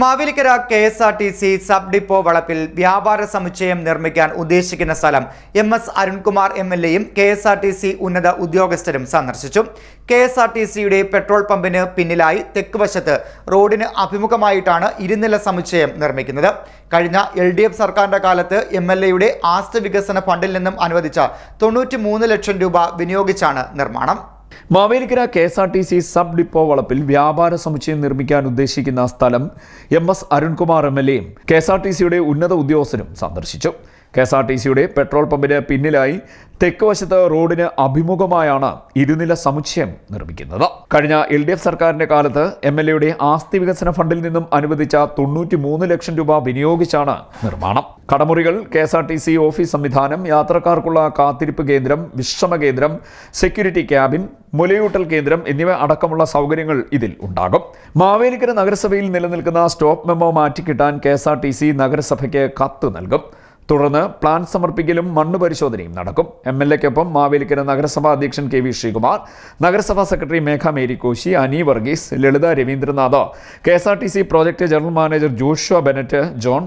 Mavelikkara K S R T C sub depot വളപ്പിൽ വ്യാപാര സമുച്ചയം നിർമ്മിക്കാൻ ഉദ്ദേശിക്കുന്ന സ്ഥലം M S Arunkumar M L എയും K S R T C ഉന്നത ഉദ്യോഗസ്ഥരും സന്ദർശിച്ചു. കെ എസ് ആർ ടി സിയുടെ പെട്രോൾ പമ്പിന് പിന്നിലായി തെക്ക് വശത്ത് റോഡിന് അഭിമുഖമായിട്ടാണ് ഇരുനില സമുച്ചയം നിർമ്മിക്കുന്നത്. കഴിഞ്ഞ എൽ ഡി എഫ് സർക്കാരിന്റെ കാലത്ത് എം എൽ എയുടെ ആസ്തി വികസന ഫണ്ടിൽ നിന്നും അനുവദിച്ച തൊണ്ണൂറ്റി ലക്ഷം രൂപ വിനിയോഗിച്ചാണ് നിർമ്മാണം. Mavelikkara K S R T C sub depot വളപ്പിൽ വ്യാപാര സമുച്ചയം നിർമ്മിക്കാൻ ഉദ്ദേശിക്കുന്ന സ്ഥലം M S Arunkumar M L എയും കെ എസ് ആർ ടി സിയുടെ ഉന്നത ഉദ്യോഗസ്ഥരും സന്ദർശിച്ചു. കെ എസ് ആർ ടി സിയുടെ പെട്രോൾ പമ്പിന് പിന്നിലായി തെക്ക് വശത്ത് റോഡിന് അഭിമുഖമായാണ് ഇരുനില സമുച്ചയം നിർമ്മിക്കുന്നത്. കഴിഞ്ഞ എൽ ഡി എഫ് സർക്കാരിന്റെ കാലത്ത് എം എൽ എയുടെ ആസ്തി വികസന ഫണ്ടിൽ നിന്നും അനുവദിച്ച തൊണ്ണൂറ്റി മൂന്ന് ലക്ഷം രൂപ വിനിയോഗിച്ചാണ് നിർമ്മാണം. കടമുറികൾ K S R T C office സംവിധാനം യാത്രക്കാർക്കുള്ള കാത്തിരിപ്പ് കേന്ദ്രം വിശ്രമ കേന്ദ്രം സെക്യൂരിറ്റി ക്യാബിൻ മുലയൂട്ടൽ കേന്ദ്രം എന്നിവ അടക്കമുള്ള സൗകര്യങ്ങൾ ഇതിൽ ഉണ്ടാകും. മാവേലിക്കര നഗരസഭയിൽ നിലനിൽക്കുന്ന stop memo മാറ്റിക്കിട്ടാൻ K S R T C നഗരസഭയ്ക്ക് കത്ത് നൽകും. തുടർന്ന് പ്ലാൻ സമർപ്പിക്കലും മണ്ണ് പരിശോധനയും നടക്കും. എം എൽ എക്കൊപ്പം മാവേലിക്കര നഗരസഭാ അധ്യക്ഷൻ കെ വി ശ്രീകുമാർ നഗരസഭാ secretary Megha Mary Koshy Ani Varghese Lalitha Ravindranath K S R T C project general manager Joshua Bennett John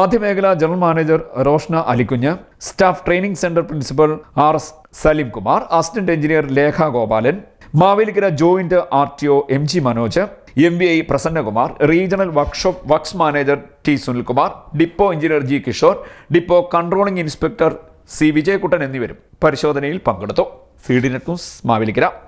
മധ്യമേഖല general manager Roshna Alikunju staff training centre principal R S Saleem Kumar assistant engineer Lekha Gopalan Mavelikkara joint R T O M G Manoj M V I Prasannakumar regional workshop works manager T Sunilkumar depot engineer G Kishore depot controlling inspector C Vijayakuttan എന്നിവരും പരിശോധനയിൽ പങ്കെടുത്തു. C D net news Mavelikkara.